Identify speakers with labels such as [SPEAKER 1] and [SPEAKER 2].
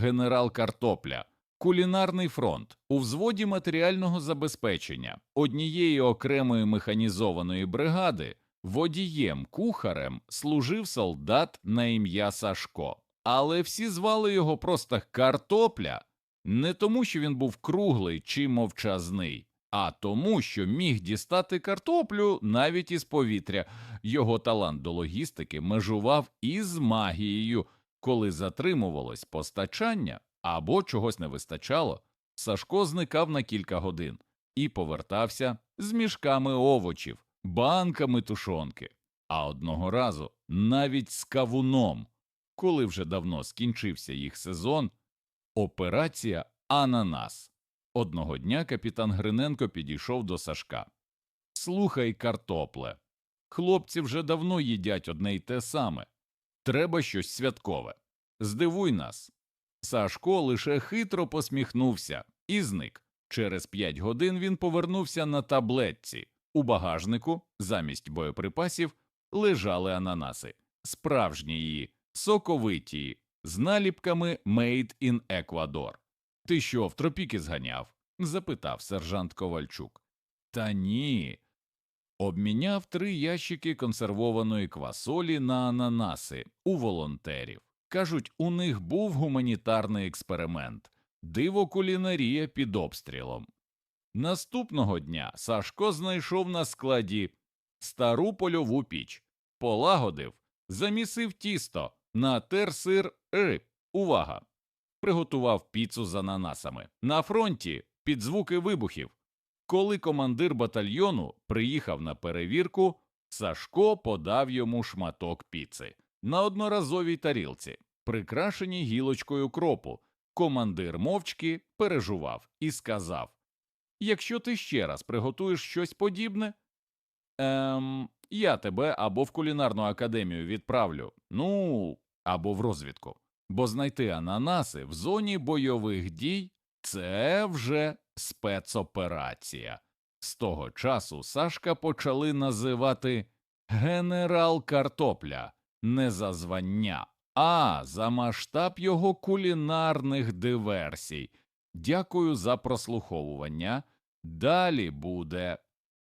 [SPEAKER 1] генерал Картопля, кулінарний фронт. У взводі матеріального забезпечення. Однієї окремої механізованої бригади водієм кухарем служив солдат на ім'я Сашко, але всі звали його просто Картопля не тому, що він був круглий чи мовчазний, а тому, що міг дістати картоплю навіть із повітря. Його талант до логістики межував із магією, коли затримувалось постачання або чогось не вистачало. Сашко зникав на кілька годин і повертався з мішками овочів, банками тушонки, а одного разу навіть з кавуном, коли вже давно скінчився їх сезон. Операція Ананас. Одного дня капітан Гриненко підійшов до Сашка. Слухай, картопле. Хлопці вже давно їдять одне й те саме. Треба щось святкове. Здивуй нас. Сашко лише хитро посміхнувся і зник. Через п'ять годин він повернувся на таблетці. У багажнику, замість боєприпасів, лежали ананаси, справжні її, соковиті, з наліпками «Made in Ecuador». Ти що, в тропіки зганяв? запитав сержант Ковальчук. Та ні. Обміняв три ящики консервованої квасолі на ананаси у волонтерів. Кажуть, у них був гуманітарний експеримент, диво кулінарія під обстрілом. Наступного дня Сашко знайшов на складі стару польову піч, полагодив, замісив тісто, натер сир риб. Увага! Приготував піцу з ананасами. На фронті під звуки вибухів. Коли командир батальйону приїхав на перевірку, Сашко подав йому шматок піци на одноразовій тарілці, прикрашеній гілочкою кропу. Командир мовчки пережував і сказав Якщо ти ще раз приготуєш щось подібне, ем, я тебе або в кулінарну академію відправлю, ну або в розвідку. Бо знайти ананаси в зоні бойових дій це вже спецоперація. З того часу Сашка почали називати генерал картопля не за звання, а за масштаб його кулінарних диверсій. Дякую за прослуховування. Далі буде